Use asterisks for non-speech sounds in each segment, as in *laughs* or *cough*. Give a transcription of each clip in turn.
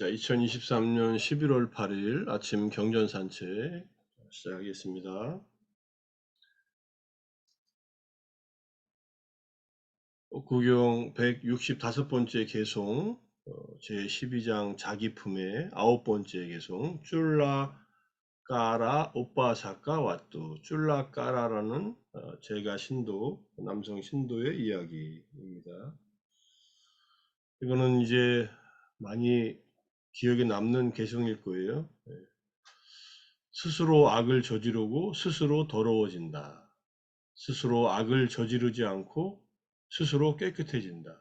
자, 2023년 11월 8일 아침 경전 산책 시작하겠습니다. 구경 165번째 개송, 제 12장 자기품의 아홉 번째 개송, 쫄라 까라 오빠사카 왓뚜, 쫄라 까라라는 어, 제가 신도, 남성 신도의 이야기입니다. 이거는 이제 많이 기억에 남는 개성일 거예요. 예. 스스로 악을 저지르고 스스로 더러워진다. 스스로 악을 저지르지 않고 스스로 깨끗해진다.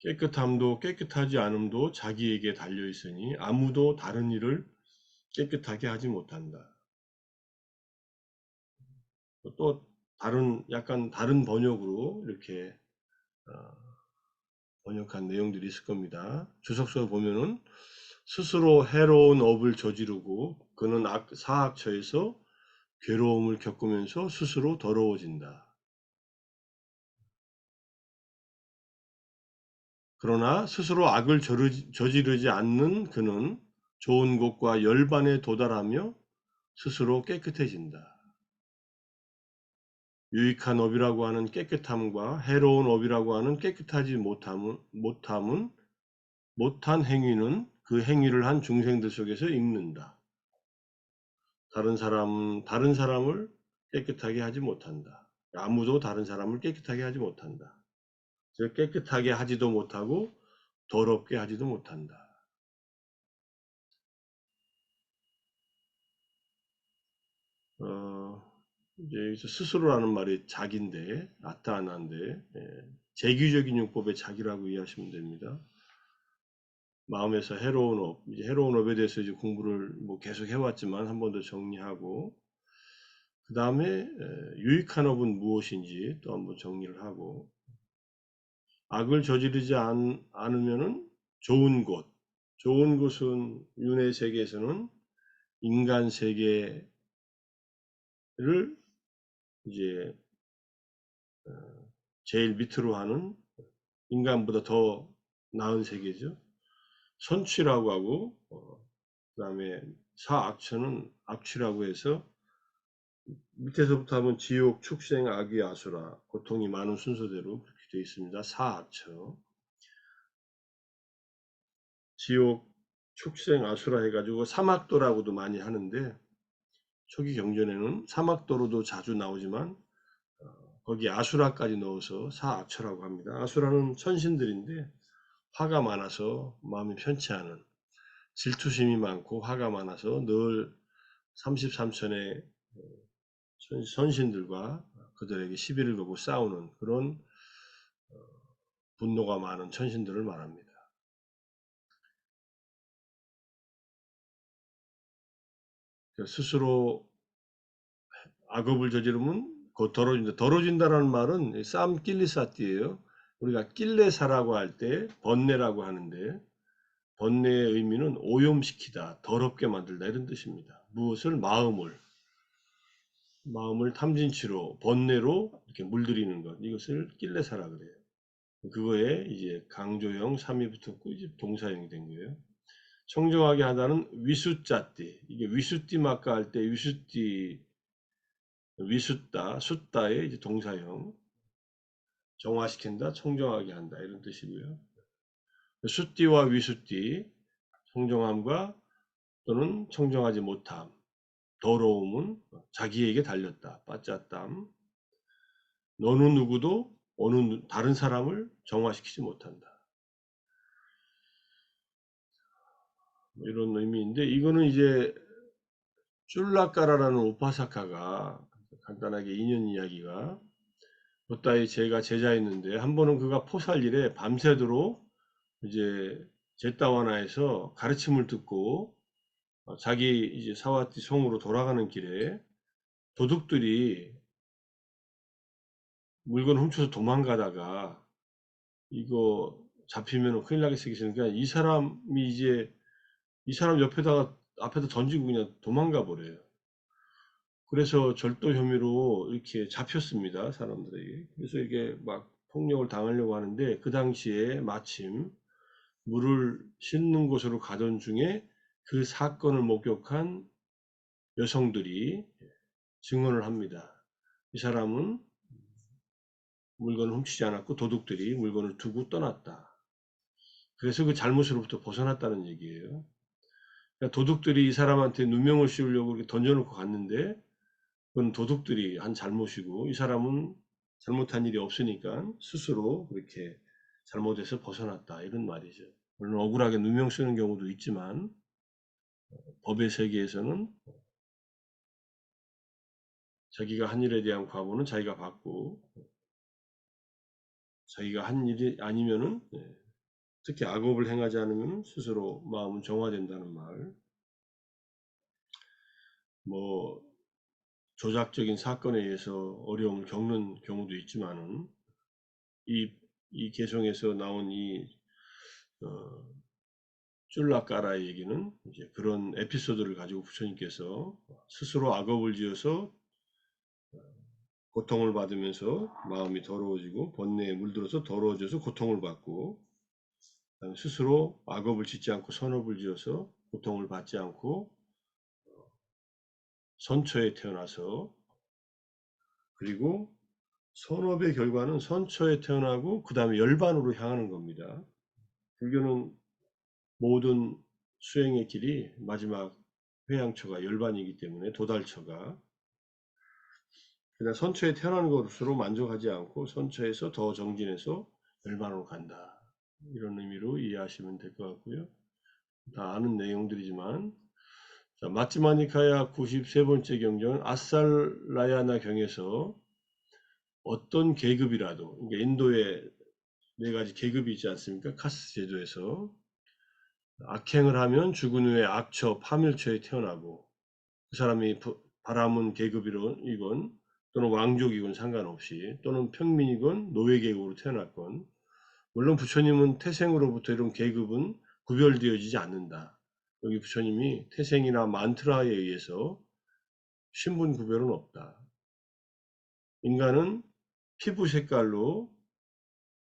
깨끗함도 깨끗하지 않음도 자기에게 달려 있으니 아무도 다른 일을 깨끗하게 하지 못한다. 또 다른 약간 다른 번역으로 이렇게 어, 번역한 내용들이 있을 겁니다. 주석서 보면은 스스로 해로운 업을 저지르고 그는 악, 사악처에서 괴로움을 겪으면서 스스로 더러워진다. 그러나 스스로 악을 저지르지 않는 그는 좋은 곳과 열반에 도달하며 스스로 깨끗해진다. 유익한 업이라고 하는 깨끗함과 해로운 업이라고 하는 깨끗하지 못함은, 못함은 못한 행위는 그 행위를 한 중생들 속에서 읽는다. 다른 사람은 다른 사람을 깨끗하게 하지 못한다. 아무도 다른 사람을 깨끗하게 하지 못한다. 즉 깨끗하게 하지도 못하고 더럽게 하지도 못한다. 어, 이제 여기서 스스로라는 말이 자기인데 아타나인데 예, 재규적인 융법의 자기라고 이해하시면 됩니다. 마음에서 해로운 업, 이제 해로운 업에 대해서 이제 공부를 뭐 계속 해왔지만 한 번 더 정리하고 그 다음에 유익한 업은 무엇인지 또 한번 정리를 하고 악을 저지르지 않, 않으면은 좋은 곳, 좋은 곳은 윤회 세계에서는 인간 세계를 이제 어, 제일 밑으로 하는 인간보다 더 나은 세계죠. 선취라고 하고 어, 그 다음에 사악처는 악취라고 해서 밑에서부터 하면 지옥, 축생, 악의 아수라 고통이 많은 순서대로 그렇게 되어 있습니다. 사악처 지옥, 축생, 아수라 해가지고 사막도라고도 많이 하는데 초기 경전에는 사막도로도 자주 나오지만 어, 거기 아수라까지 넣어서 사악처라고 합니다. 아수라는 천신들인데 화가 많아서 마음이 편치 않은 질투심이 많고 화가 많아서 늘 33천의 어, 선신들과 그들에게 시비를 걸고 싸우는 그런 어, 분노가 많은 천신들을 말합니다. 스스로 악업을 저지르면 곧 더러진다. 더러진다라는 말은 쌈 길리사띠예요. 우리가 낄레사라고 할 때 번뇌라고 하는데 번뇌의 의미는 오염시키다, 더럽게 만들다 이런 뜻입니다. 무엇을 마음을 마음을 탐진치로 번뇌로 이렇게 물들이는 것 이것을 낄레사라 그래요. 그거에 이제 강조형 3이 붙었고 이제 동사형이 된 거예요. 청정하게 하다는 위숫자띠 이게 위숫띠 마카 할때 위숫띠 위숫다 숫다의 이제 동사형 정화시킨다, 청정하게 한다 이런 뜻이고요. 숫띠와 위숫띠, 청정함과 또는 청정하지 못함, 더러움은 자기에게 달렸다, 빠짜땀. 너는 누구도 어느 다른 사람을 정화시키지 못한다. 뭐 이런 의미인데 이거는 이제 쫄라까라라는 우파사카가 간단하게 인연 이야기가 그따위 제가 제자였는데 한 번은 그가 포살 일에 밤새도록 이제 제따와나에서 가르침을 듣고 어, 자기 이제 사와티 성으로 돌아가는 길에 도둑들이 물건 훔쳐서 도망가다가 이거 잡히면 큰일 나겠어 그러니까 이 사람이 이제 이 사람 옆에다가 앞에다 던지고 그냥 도망가 버려요. 그래서 절도 혐의로 이렇게 잡혔습니다. 사람들에게. 그래서 이게 막 폭력을 당하려고 하는데 그 당시에 마침 물을 씻는 곳으로 가던 중에 그 사건을 목격한 여성들이 증언을 합니다. 이 사람은 물건을 훔치지 않았고 도둑들이 물건을 두고 떠났다. 그래서 그 잘못으로부터 벗어났다는 얘기예요. 그러니까 도둑들이 이 사람한테 누명을 씌우려고 이렇게 던져놓고 갔는데 그건 도둑들이 한 잘못이고 이 사람은 잘못한 일이 없으니까 스스로 그렇게 잘못해서 벗어났다 이런 말이죠. 물론 억울하게 누명 쓰는 경우도 있지만 어, 법의 세계에서는 자기가 한 일에 대한 과보는 자기가 받고 자기가 한 일이 아니면은 예, 특히 악업을 행하지 않으면 스스로 마음은 정화된다는 말. 뭐 조작적인 사건에 의해서 어려움을 겪는 경우도 있지만은 이, 이 개성에서 나온 이 어, 쫄라까라 얘기는 이제 그런 에피소드를 가지고 부처님께서 스스로 악업을 지어서 고통을 받으면서 마음이 더러워지고 번뇌에 물들어서 더러워져서 고통을 받고 스스로 악업을 짓지 않고 선업을 지어서 고통을 받지 않고 선처에 태어나서 그리고 선업의 결과는 선처에 태어나고 그 다음에 열반으로 향하는 겁니다. 불교는 모든 수행의 길이 마지막 회양처가 열반이기 때문에 도달처가 그냥 선처에 태어나는 것으로 만족하지 않고 선처에서 더 정진해서 열반으로 간다. 이런 의미로 이해하시면 될 것 같고요. 다 아는 내용들이지만 자, 마츠마니카야 93번째 경전 아살라야나 경에서 어떤 계급이라도 그러니까 인도에 네 가지 계급이 있지 않습니까? 카스 제도에서 악행을 하면 죽은 후에 악처, 파멸처에 태어나고 그 사람이 바람은 계급이건 또는 왕족이건 상관없이 또는 평민이건 노예 계급으로 태어났건 물론 부처님은 태생으로부터 이런 계급은 구별되어지지 않는다. 여기 부처님이 태생이나 만트라에 의해서 신분 구별은 없다. 인간은 피부 색깔로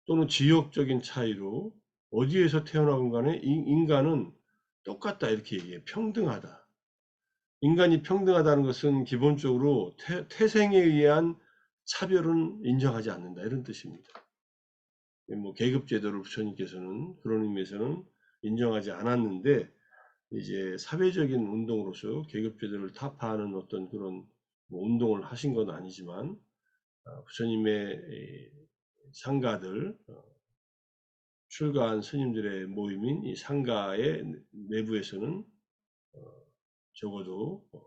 또는 지역적인 차이로 어디에서 태어나건 간에 인간은 똑같다 이렇게 얘기해 평등하다. 인간이 평등하다는 것은 기본적으로 태, 생에 의한 차별은 인정하지 않는다 이런 뜻입니다. 뭐 계급 제도를 부처님께서는 그런 의미에서는 인정하지 않았는데 이제 사회적인 운동으로서 계급 제도를 타파하는 어떤 그런 뭐 운동을 하신 건 아니지만 아, 부처님의 상가들 어, 출가한 스님들의 모임인 이 상가의 내부에서는 어, 적어도 어,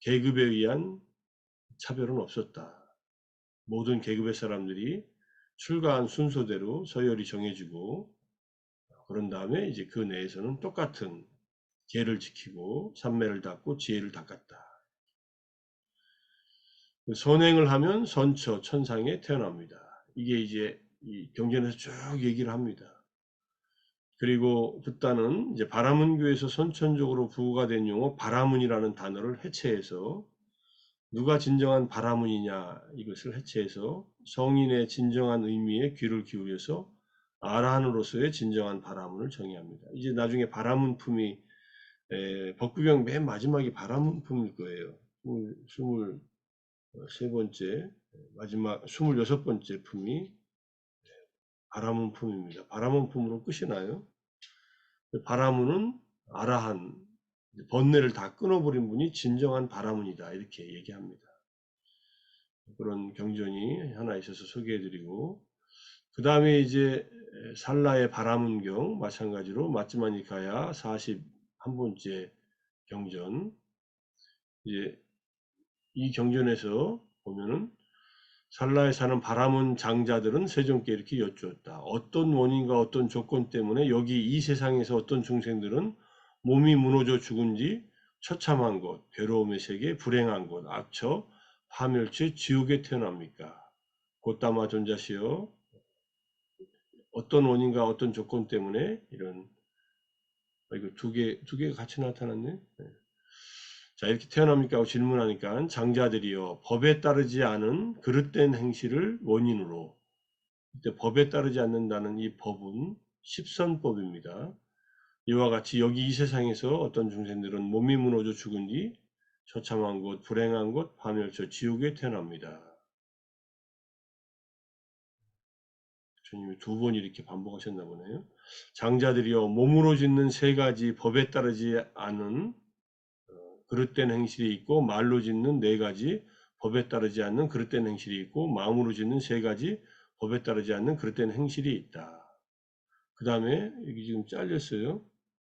계급에 의한 차별은 없었다. 모든 계급의 사람들이 출가한 순서대로 서열이 정해지고 그런 다음에 이제 그 내에서는 똑같은 계를 지키고 삼매를 닦고 지혜를 닦았다. 선행을 하면 선처 천상에 태어납니다. 이게 이제 이 경전에서 쭉 얘기를 합니다. 그리고 붓다는 이제 바라문교에서 선천적으로 부호가 된 용어 바라문이라는 단어를 해체해서 누가 진정한 바라문이냐 이것을 해체해서 성인의 진정한 의미에 귀를 기울여서 아라한으로서의 진정한 바라문을 정의합니다. 이제 나중에 바라문 품이 법구경 맨 마지막이 바라문 품일 거예요. 스물 세 번째 마지막 스물여섯 번째 품이 바라문 품입니다. 바라문 품으로 끝이 나요. 바라문은 아라한 번뇌를 다 끊어버린 분이 진정한 바라문이다 이렇게 얘기합니다. 그런 경전이 하나 있어서 소개해드리고 그 다음에 이제 살라의 바라문경 마찬가지로 마츠마니카야 41번째 경전 이제 이 경전에서 보면은 살라에 사는 바라문 장자들은 세종께 이렇게 여쭈었다. 어떤 원인과 어떤 조건 때문에 여기 이 세상에서 어떤 중생들은 몸이 무너져 죽은 지 처참한 곳, 괴로움의 세계, 불행한 곳, 악처, 파멸치, 지옥에 태어납니까? 곧다마 존자시여 어떤 원인과 어떤 조건 때문에 이런 아, 이거 두 개, 두 개가 같이 나타났네. 네. 자, 이렇게 태어납니까? 하고 질문하니까 장자들이요. 법에 따르지 않은 그릇된 행실을 원인으로. 그때 법에 따르지 않는다는 이 법은 십선법입니다. 이와 같이 여기 이 세상에서 어떤 중생들은 몸이 무너져 죽은 뒤 처참한 곳, 불행한 곳, 파멸처, 지옥에 태어납니다. 주님이 두 번 이렇게 반복하셨나 보네요. 장자들이여 몸으로 짓는 세 가지 법에 따르지 않은 어, 그릇된 행실이 있고 말로 짓는 네 가지 법에 따르지 않는 그릇된 행실이 있고 마음으로 짓는 세 가지 법에 따르지 않는 그릇된 행실이 있다. 그 다음에 여기 지금 잘렸어요.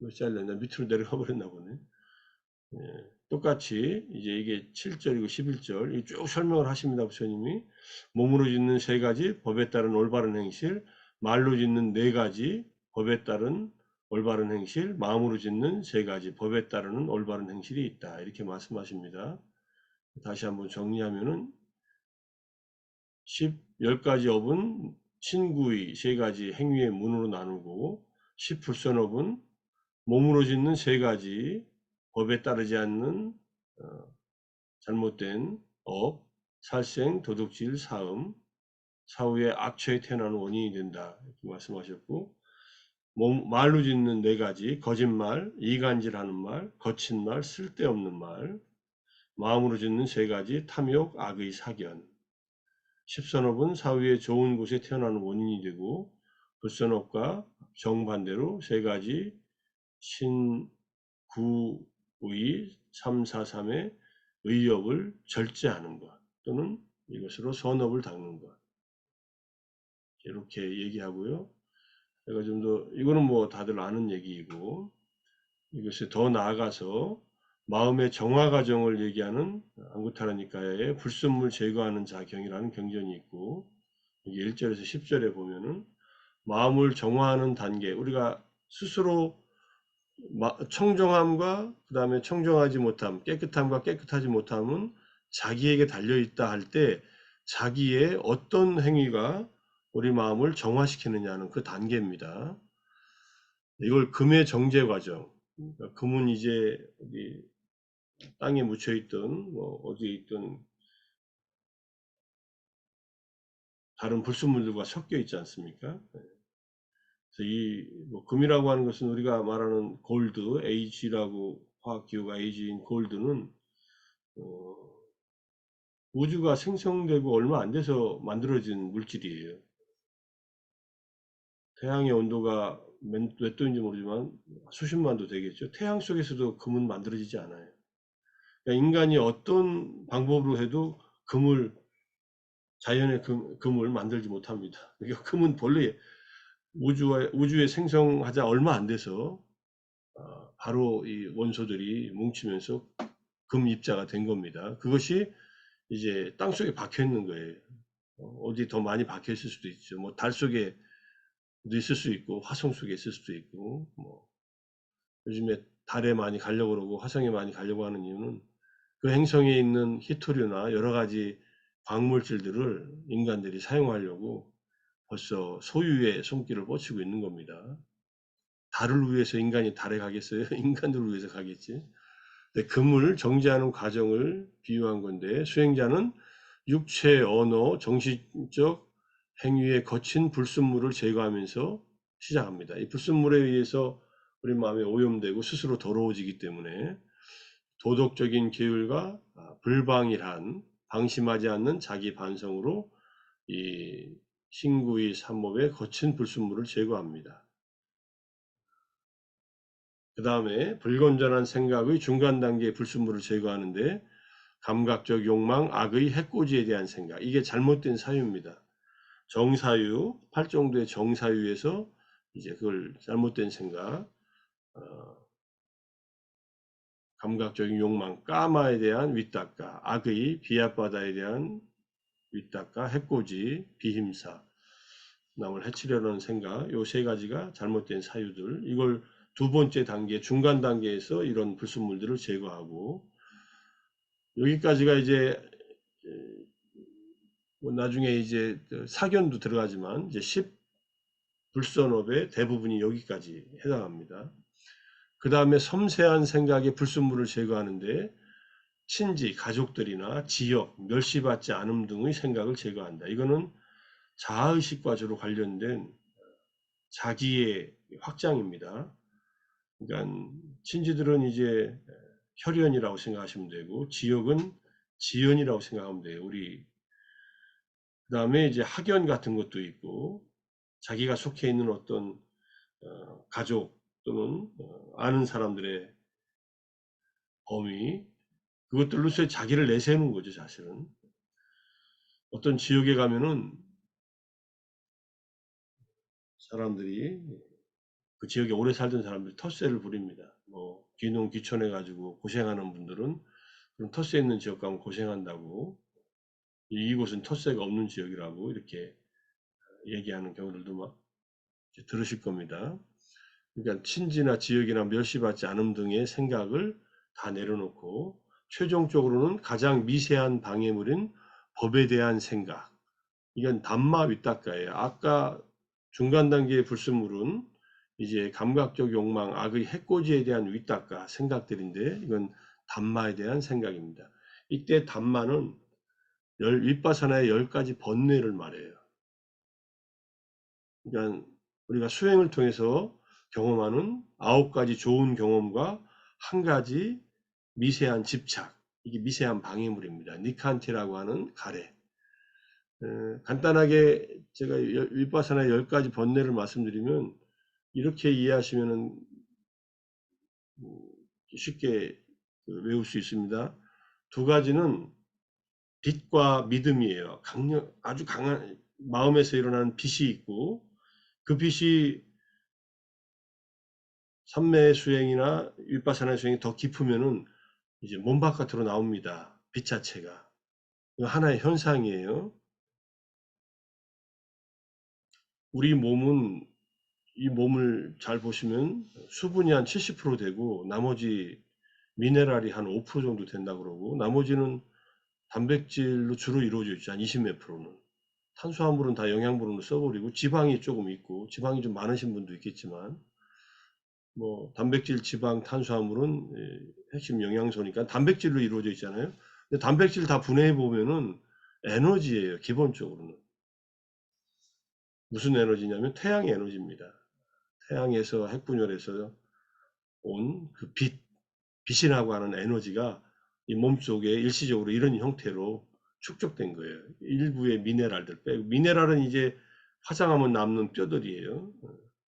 왜 잘렸나? 밑으로 내려가 버렸나 보네. 예, 똑같이 이제 이게 7절이고 11절 이쭉 설명을 하십니다. 부처님이 몸으로 짓는 세 가지 법에 따른 올바른 행실, 말로 짓는 네 가지 법에 따른 올바른 행실, 마음으로 짓는 세 가지 법에 따르는 올바른 행실이 있다. 이렇게 말씀하십니다. 다시 한번 정리하면은 10, 10가지 업은 신구의 세 가지 행위의 문으로 나누고 10불선업은 몸으로 짓는 세 가지 법에 따르지 않는 어, 잘못된 업, 살생, 도둑질, 사음, 사후에 악처에 태어나는 원인이 된다 이렇게 말씀하셨고 몸, 말로 짓는 네 가지 거짓말, 이간질하는 말, 거친 말, 쓸데없는 말, 마음으로 짓는 세 가지 탐욕, 악의 사견. 십선업은 사후에 좋은 곳에 태어나는 원인이 되고 불선업과 정반대로 세 가지 신구 의 343의 의업을 절제하는 것 또는 이것으로 선업을 닦는 것 이렇게 얘기하고요. 제가 좀 더 이거는 뭐 다들 아는 얘기이고 이것에 더 나아가서 마음의 정화 과정을 얘기하는 안구타라니까의 불순물 제거하는 자경이라는 경전이 있고 1절에서 10절에 보면은 마음을 정화하는 단계 우리가 스스로 청정함과 그 다음에 청정하지 못함 깨끗함과 깨끗하지 못함은 자기에게 달려있다 할 때 자기의 어떤 행위가 우리 마음을 정화시키느냐는 그 단계입니다. 이걸 금의 정제 과정 그러니까 금은 이제 어디 땅에 묻혀 있던 뭐 어디에 있던 다른 불순물들과 섞여 있지 않습니까? 이뭐 금이라고 하는 것은 우리가 말하는 골드, Ag라고 화학 기호가 Ag인 골드는 어, 우주가 생성되고 얼마 안 돼서 만들어진 물질이에요. 태양의 온도가 몇, 몇 도인지 모르지만 수십만 도 되겠죠. 태양 속에서도 금은 만들어지지 않아요. 그러니까 인간이 어떤 방법으로 해도 금을 자연의 금, 금을 만들지 못합니다. 그러니까 금은 본래 우주에, 우주에 생성하자 얼마 안 돼서 어, 바로 이 원소들이 뭉치면서 금 입자가 된 겁니다. 그것이 이제 땅 속에 박혀 있는 거예요. 어, 어디 더 많이 박혀 있을 수도 있죠. 뭐 달 속에 있을 수 있고 화성 속에 있을 수도 있고 뭐 요즘에 달에 많이 가려고 그러고 화성에 많이 가려고 하는 이유는 그 행성에 있는 히토류나 여러 가지 광물질들을 인간들이 사용하려고 벌써 소유의 손길을 뻗치고 있는 겁니다. 달을 위해서 인간이 달에 가겠어요? *laughs* 인간들을 위해서 가겠지. 금을 정제하는 과정을 비유한 건데 수행자는 육체, 언어, 정신적 행위에 거친 불순물을 제거하면서 시작합니다. 이 불순물에 의해서 우리 마음이 오염되고 스스로 더러워지기 때문에 도덕적인 계율과 아, 불방일한 방심하지 않는 자기 반성으로 이 신구의 삼법에 거친 불순물을 제거합니다. 그 다음에 불건전한 생각의 중간 단계의 불순물을 제거하는데 감각적 욕망, 악의 해코지에 대한 생각 이게 잘못된 사유입니다. 정사유, 팔정도의 정사유에서 이제 그걸 잘못된 생각, 어, 감각적인 욕망, 까마에 대한 윗닦아, 악의 비합바다에 대한 윗닦아, 해코지, 비힘사, 남을 해치려는 생각, 요 세 가지가 잘못된 사유들, 이걸 두 번째 단계, 중간 단계에서 이런 불순물들을 제거하고, 여기까지가 이제 뭐 나중에 이제 그 사견도 들어가지만 이제 10 불선업의 대부분이 여기까지 해당합니다. 그 다음에 섬세한 생각의 불순물을 제거하는데 친지, 가족들이나 지역, 멸시받지 않음 등의 생각을 제거한다. 이거는 자아의식과 주로 관련된 자기의 확장입니다. 그러니까 친지들은 이제 혈연이라고 생각하시면 되고 지역은 지연이라고 생각하면 돼요. 우리 그 다음에 이제 학연 같은 것도 있고 자기가 속해 있는 어떤 어, 가족 또는 어, 아는 사람들의 범위 그것들로서 자기를 내세우는 거죠 사실은 어떤 지역에 가면은 사람들이 그 지역에 오래 살던 사람들이 텃세를 부립니다. 뭐 귀농 귀촌해 가지고 고생하는 분들은 그런 텃세 있는 지역 가면 고생한다고 이곳은 텃세가 없는 지역이라고 이렇게 얘기하는 경우들도 막 들으실 겁니다. 그러니까 친지나 지역이나 멸시받지 않음 등의 생각을 다 내려놓고 최종적으로는 가장 미세한 방해물인 법에 대한 생각. 이건 담마 윗닦아예요. 아까 중간 단계의 불순물은 이제 감각적 욕망, 악의 해코지에 대한 윗닦아 생각들인데 이건 담마에 대한 생각입니다. 이때 담마는 열, 윗바사나의 열 가지 번뇌를 말해요. 그러니까 우리가 수행을 통해서 경험하는 아홉 가지 좋은 경험과 한 가지 미세한 집착, 이게 미세한 방해물입니다. 니칸티라고 하는 가래. 에, 간단하게 제가 윗바사나 열 가지 번뇌를 말씀드리면 이렇게 이해하시면 쉽게 그 외울 수 있습니다. 두 가지는 빛과 믿음이에요. 강력, 아주 강한 마음에서 일어나는 빛이 있고 그 빛이 삼매 수행이나 윗바사나 수행이 더 깊으면은 이제 몸 바깥으로 나옵니다. 빛 자체가. 하나의 현상이에요. 우리 몸은 이 몸을 잘 보시면 수분이 한 70% 되고 나머지 미네랄이 한 5% 정도 된다 그러고 나머지는 단백질로 주로 이루어져 있죠. 한 20몇 프로는. 탄수화물은 다 영양분으로 써버리고 지방이 조금 있고 지방이 좀 많으신 분도 있겠지만 뭐 단백질, 지방, 탄수화물은 예, 핵심 영양소니까 단백질로 이루어져 있잖아요. 근데 단백질 다 분해해 보면은 에너지예요. 기본적으로는. 무슨 에너지냐면 태양 에너지입니다. 태양에서 핵분열해서 온 그 빛, 빛이라고 하는 에너지가 이 몸속에 일시적으로 이런 형태로 축적된 거예요. 일부의 미네랄들 빼고 미네랄은 이제 화장하면 남는 뼈들이에요.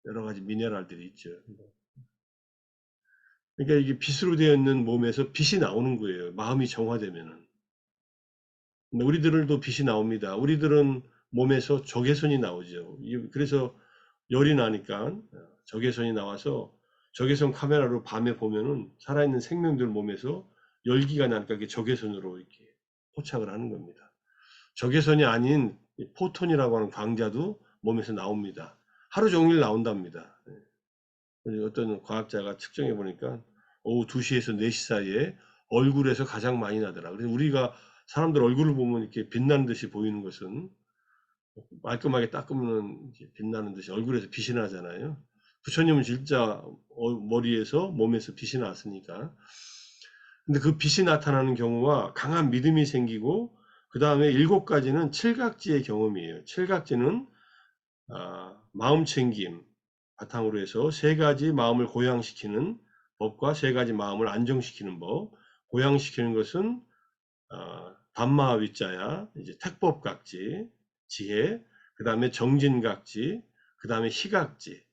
여러 가지 미네랄들이 있죠. 그러니까 이게 빛으로 되어 있는 몸에서 빛이 나오는 거예요. 마음이 정화되면은. 우리들도 빛이 나옵니다. 우리들은 몸에서 적외선이 나오죠. 그래서 열이 나니까 적외선이 나와서 적외선 카메라로 밤에 보면은 살아있는 생명들 몸에서 열기가 나니까 이게 적외선으로 이렇게 포착을 하는 겁니다. 적외선이 아닌 포톤이라고 하는 광자도 몸에서 나옵니다. 하루 종일 나온답니다. 어떤 과학자가 측정해 보니까 오후 2시에서 4시 사이에 얼굴에서 가장 많이 나더라. 그래서 우리가 사람들 얼굴을 보면 이렇게 빛나는 듯이 보이는 것은 말끔하게 닦으면 빛나는 듯이 얼굴에서 빛이 나잖아요. 부처님은 진짜 어, 머리에서 몸에서 빛이 났으니까. 근데 그 빛이 나타나는 경우와 강한 믿음이 생기고 그 다음에 일곱 가지는 칠각지의 경험이에요. 칠각지는 아, 마음 챙김 바탕으로 해서 세 가지 마음을 고양시키는 법과 세 가지 마음을 안정시키는 법. 고양시키는 것은 어, 담마 위자야, 이제 택법각지, 지혜, 그 다음에 정진각지, 그 다음에 희각지,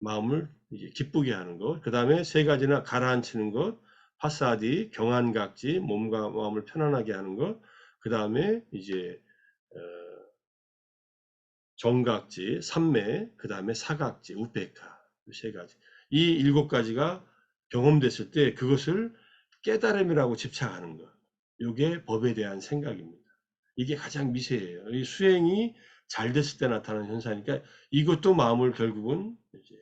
마음을 기쁘게 하는 것, 그 다음에 세 가지나 가라앉히는 것, 파사디, 경안각지, 몸과 마음을 편안하게 하는 것, 그 다음에 이제 어, 정각지, 삼매, 그 다음에 사각지, 우페카 세 가지. 이 일곱 가지가 경험됐을 때 그것을 깨달음이라고 집착하는 것. 이게 법에 대한 생각입니다. 이게 가장 미세해요. 이 수행이 잘 됐을 때 나타나는 현상이니까 이것도 마음을 결국은 이제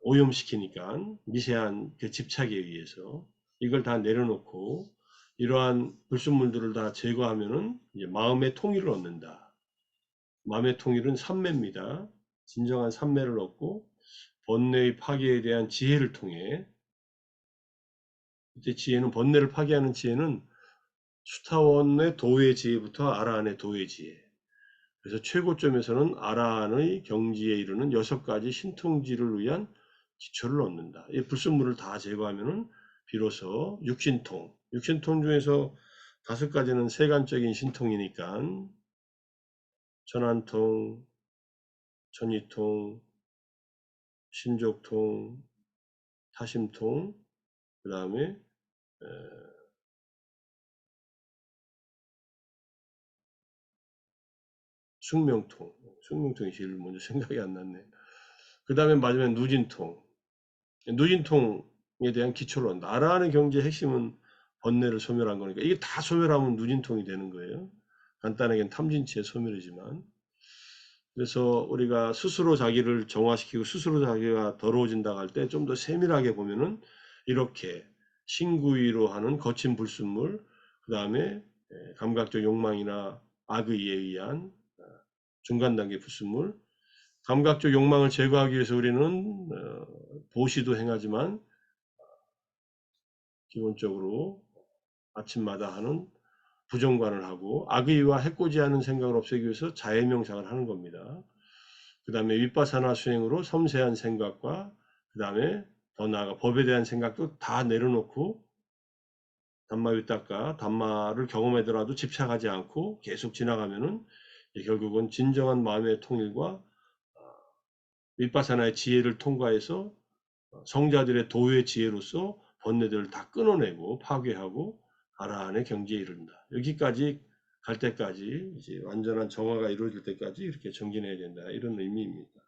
오염시키니까 미세한 그 집착에 의해서 이걸 다 내려놓고 이러한 불순물들을 다 제거하면은 마음의 통일을 얻는다. 마음의 통일은 삼매입니다. 진정한 삼매를 얻고 번뇌의 파괴에 대한 지혜를 통해 이제 지혜는 번뇌를 파괴하는 지혜는 수타원의 도의 지혜부터 아라한의 도의 지혜 그래서 최고점에서는 아란의 경지에 이르는 여섯 가지 신통지를 위한 기초를 얻는다. 이 불순물을 다 제거하면은 비로소 육신통, 육신통 중에서 다섯 가지는 세간적인 신통이니까 천안통, 천이통, 신족통, 타심통, 그 다음에 숙명통, 숙명통이 제일 먼저 *laughs* 생각이 안 났네. 그 다음에 마지막에 누진통, 누진통에 대한 기초로 나라는 경제의 핵심은 번뇌를 소멸한 거니까 이게 다 소멸하면 누진통이 되는 거예요. 간단하게는 탐진치의 소멸이지만 그래서 우리가 스스로 자기를 정화시키고 스스로 자기가 더러워진다 할 때 좀 더 세밀하게 보면은 이렇게 신구위로 하는 거친 불순물 그 다음에 감각적 욕망이나 악의에 의한 어, 중간 단계 불순물 감각적 욕망을 제거하기 위해서 우리는 어, 보시도 행하지만 기본적으로 아침마다 하는 부정관을 하고 악의와 해코지 하는 생각을 없애기 위해서 자해명상을 하는 겁니다. 그 다음에 윗바사나 수행으로 섬세한 생각과 그 다음에 더 나아가 법에 대한 생각도 다 내려놓고 담마 윗닦가 담마를 경험하더라도 집착하지 않고 계속 지나가면은 결국은 진정한 마음의 통일과 윗바사나의 지혜를 통과해서 성자들의 도의 지혜로서 번뇌들을 다 끊어내고 파괴하고 아라한의 경지에 이른다. 여기까지 갈 때까지 이제 완전한 정화가 이루어질 때까지 이렇게 정진해야 된다. 이런 의미입니다.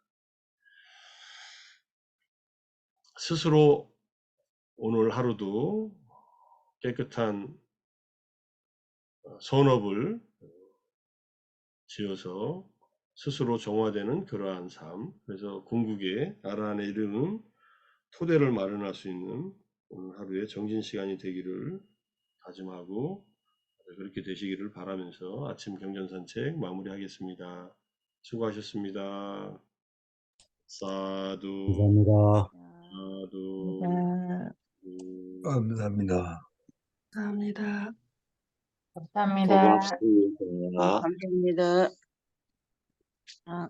스스로 오늘 하루도 깨끗한 선업을 지어서 스스로 정화되는 그러한 삶. 그래서 궁극의 아라한의 이름은 토대를 마련할 수 있는 오늘 하루의 정진 시간이 되기를 다짐하고 그렇게 되시기를 바라면서 아침 경전 산책 마무리하겠습니다. 수고하셨습니다. 사두, 감사합니다. 사두, 네, 감사합니다. 감사합니다. 감사합니다. 고맙습니다. 감사합니다. 아,